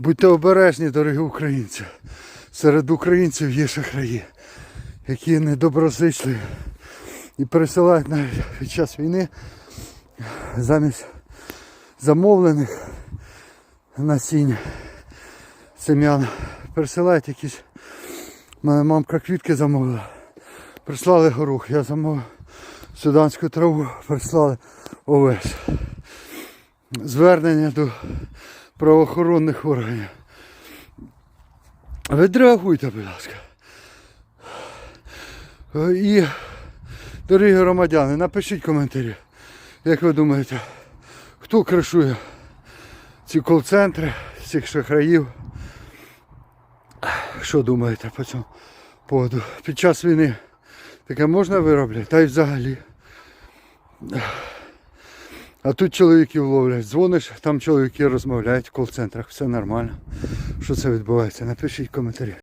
Будьте обережні, дорогі українці. Серед українців є шахраї, які недоброзичливі і пересилають навіть під час війни замість замовлених насіння семян. Пересилають якісь. Моя мамка квітки замовила. Прислали горох, я замовив суданську траву, прислали овес. Звернення до правоохоронних органів. Відреагуйте, будь ласка. І, дорогі громадяни, напишіть коментарі, як ви думаєте, хто кришує ці кол-центри, цих шахраїв. Що думаєте по цьому поводу? Під час війни таке можна виробляти, та й взагалі. А тут чоловіків ловлять. Дзвониш, там чоловіки розмовляють в кол-центрах, все нормально. Що це відбувається? Напишіть коментарі.